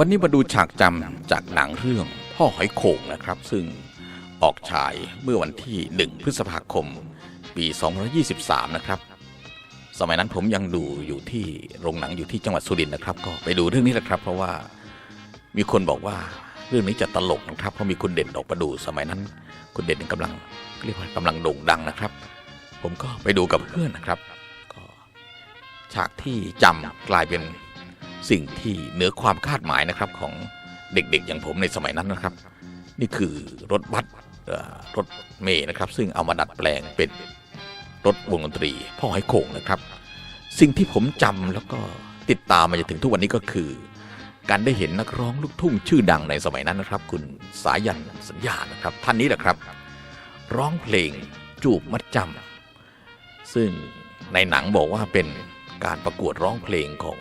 วันนี้มาดูฉากจำจากหนังเรื่องพ่อหอยโข่งนะครับ ซึ่งออกฉายเมื่อวันที่ 1 พฤษภาคม ปี 2023 นะครับ สมัยนั้นผมยังดูอยู่ที่โรงหนังอยู่ที่จังหวัดสุรินทร์นะครับ ก็ไปดูเรื่องนี้แหละครับ เพราะว่ามีคนบอกว่าเรื่องนี้จะตลกนะครับ เพราะมีคุณเด่นออกมาดูสมัยนั้น คุณเด่นกำลังเรียกว่ากำลังโด่งดังนะครับ ผมก็ไปดูกับเพื่อนนะครับ ก็ฉากที่จำกลายเป็น สิ่งที่เหนือความคาดหมายนะครับของเด็กๆ อย่างผมในสมัยนั้นนะครับ นี่คือรถบัสรถเมย์นะครับ ซึ่งเอามาดัดแปลงเป็นรถวงดนตรี พ่อให้โขงนะครับ สิ่งที่ผมจำแล้วก็ติดตามมาจนถึงทุกวันนี้ก็คือ การได้เห็นนักร้องลูกทุ่งชื่อดังในสมัยนั้นนะครับ คุณสายันสัญญานะครับ ท่านนี้แหละครับ ร้องเพลงจูบมัดจำซึ่งในหนังบอกว่าเป็นการประกวดร้องเพลงของ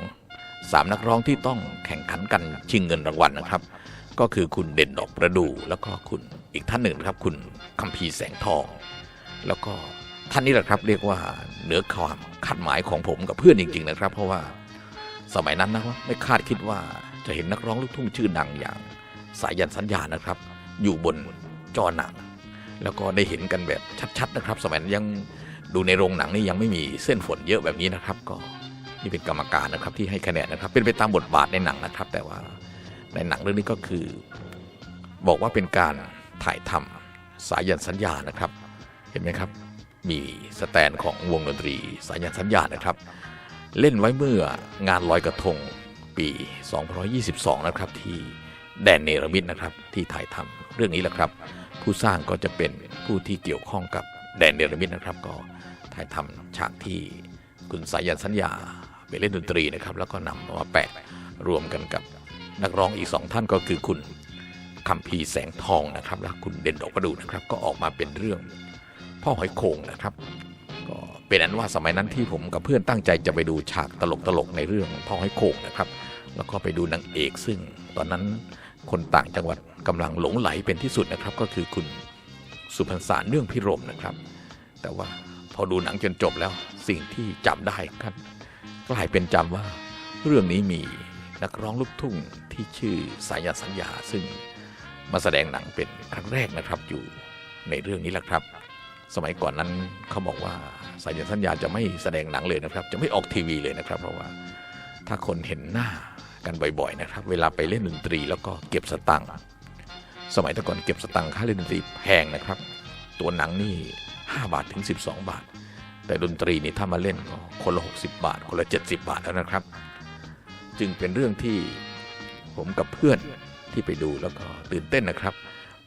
สามนักร้องที่ต้องแข่งขันกันชิงเงินรางวัลนะครับ ก็คือคุณเด่นดอกประดู แล้วก็คุณอีกท่านหนึ่งนะครับ คุณคัมพีร์แสงทอง แล้วก็ท่านนี้แหละครับ เรียกว่าเหนือความคาดหมายของผมกับเพื่อนจริง ๆ นะครับ เพราะว่าสมัยนั้นนะว่าไม่คาดคิดว่าจะเห็นนักร้องลูกทุ่งชื่อดังอย่างสายันสัญญานะครับ อยู่บนจอหนัง แล้วก็ได้เห็นกันแบบชัดๆนะครับ สมัยนั้นยังดูในโรงหนังนี่ยังไม่มีเส้นฝนเยอะแบบนี้นะครับก็ นี่เป็นกรรมการนะครับที่ให้คะแนนนะครับ เป็นไปตามบทบาทในหนังนะครับ แต่ว่าในหนังเรื่องนี้ก็คือ บอกว่าเป็นการถ่ายทำสายันสัญญานะครับ เห็นไหมครับ มีสแตนของวงดนตรีสายันสัญญานะครับ เล่นไว้เมื่องานลอยกระทงปี2022 นะครับ ที่แดนเนรมิตนะครับ ที่ถ่ายทำเรื่องนี้แหละครับ ผู้สร้างก็จะเป็นผู้ที่เกี่ยวข้องกับแดนเนรมิตนะครับ ก็ถ่ายทำฉากที่คุณสายันสัญญา ไปเล่นดนตรีนะครับ แล้วก็นำมาแปะรวมกันกับนักร้องอีกสองท่านก็คือคุณคัมพีแสงทองนะครับ และคุณเด่นดอกประดูนะครับ ก็ออกมาเป็นเรื่องพ่อหอยโข่งนะครับ ก็เป็นอันว่าสมัยนั้นที่ผมกับเพื่อนตั้งใจจะไปดูฉากตลกๆในเรื่องพ่อให้โขงนะครับ แล้วก็ไปดูนางเอก ซึ่งตอนนั้นคนต่างจังหวัดกำลังหลงไหลเป็นที่สุดนะครับ ก็คือคุณสุพรรณสารเนื่องพิรมนะครับ แต่ว่าพอดูหนังจนจบแล้วสิ่งที่จำได้ครับ กลายเป็นจำว่า เรื่องนี้มีนักร้องลูกทุ่งที่ชื่อสายาสัญญาซึ่งมาแสดงหนังเป็นครั้งแรกนะครับอยู่ในเรื่องนี้แหละครับ สมัยก่อนนั้นเขาบอกว่าสายสัญญาจะไม่แสดงหนังเลยนะครับ จะไม่ออกทีวีเลยนะครับ เพราะว่าถ้าคนเห็นหน้ากันบ่อยๆนะครับ เวลาไปเล่นดนตรีแล้วก็เก็บสตังค์สมัยต่ก่อนเก็บสตังค์ค่าเล่นดนตรีแพงนะครับ ตัวหนังนี่ 5 บาทถึง 12 บาท แต่ดนตรีนี่ถ้ามาเล่นก็คนละ 60 บาท คนละ 70 บาทแล้วนะครับ จึงเป็นเรื่องที่ผมกับเพื่อนที่ไปดูแล้วก็ตื่นเต้นนะครับ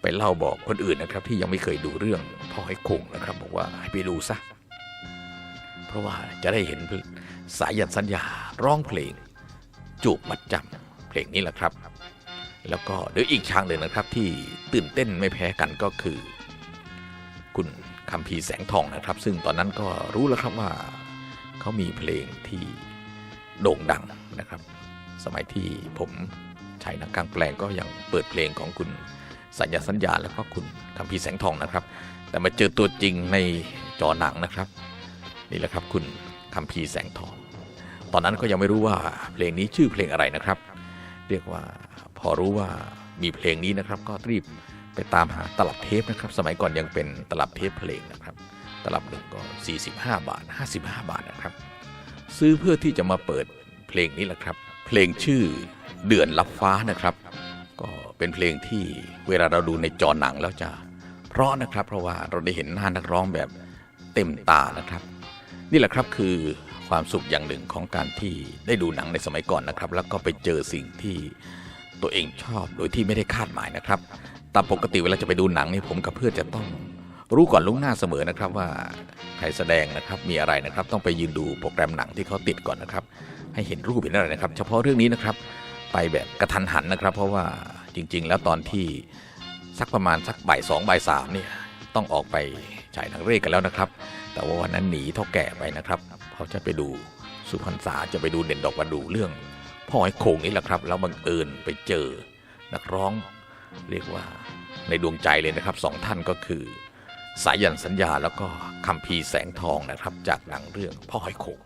ไปเล่าบอกคนอื่นนะครับ ที่ยังไม่เคยดูเรื่องพ่อให้คงนะครับ บอกว่าให้ไปดูซะเพราะว่าจะได้เห็นสายันสัญญาร้องเพลง จูบมัดจำเพลงนี้แหละครับ แล้วก็เดี๋ยวอีกฉากหนึ่งนะครับที่ตื่นเต้นไม่แพ้กันก็คือ คุณ คัมพีร์แสงทองนะครับ ซึ่งตอนนั้นก็รู้แล้วครับว่าเขามีเพลงที่โด่งดังนะครับ สมัยที่ผมใช้นังกลางแปลงก็ยังเปิดเพลงของคุณสัญญาสัญญาแล้วก็คุณคัมพีร์แสงทองนะครับ แต่มาเจอตัวจริงในจอหนังนะครับ นี่แหละครับคุณคัมพีร์แสงทอง ตอนนั้นก็ยังไม่รู้ว่าเพลงนี้ชื่อเพลงอะไรนะครับ เรียกว่าพอรู้ว่ามีเพลงนี้นะครับ ก็รีบ ไปตามหาตลับเทปนะครับ สมัยก่อนยังเป็นตลับเทปเพลงนะครับ ตลับหนึ่งก็ 45 บาท 55 บาทนะครับ ซื้อเพื่อที่จะมาเปิดเพลงนี้แหละครับ เพลงชื่อเดือนลับฟ้านะครับ ก็เป็นเพลงที่เวลาเราดูในจอหนังแล้วจะเพราะนะครับ เพราะว่าเราได้เห็นหน้านักร้องแบบเต็มตานะครับ นี่แหละครับคือความสุขอย่างหนึ่งของการที่ได้ดูหนังในสมัยก่อนนะครับ แล้วก็ไปเจอสิ่งที่ตัวเองชอบโดยที่ไม่ได้คาดหมายนะครับามปกติเวลาจะไปดูหนังนี่ผมกับเพื่อนจะต้องรู้ก่อนล่วงหน้าเสมอนะครับว่าใครแสดงนะครับมีอะไรนะครับ ต้องไปยืนดูโปรแกรมหนังที่เขาติดก่อนนะครับ ให้เห็นรูปเห็นอะไรนะครับ เฉพาะเรื่องนี้นะครับ ไปแบบกระทันหันนะครับ เพราะว่าจริง ๆ แล้วตอนที่สักประมาณสักบ่ายสองบ่ายสามเนี่ยต้องออกไปฉายหนังเร่กันแล้วนะครับ แต่ว่าวันนั้นหนีเท่าแก่ไปนะครับเขาจะไปดูสุพรรณษาจะไปดูเด่นดอกประดูเรื่องพ่อไอ้โคงนี่แหละครับ แล้วบังเอิญไปเจอนักร้อง เรียกว่าในดวงใจเลยนะครับสองท่านก็คือ สายันสัญญาแล้วก็คำพีแสงทองนะครับ จากหนังเรื่องพ่อไอ้โคง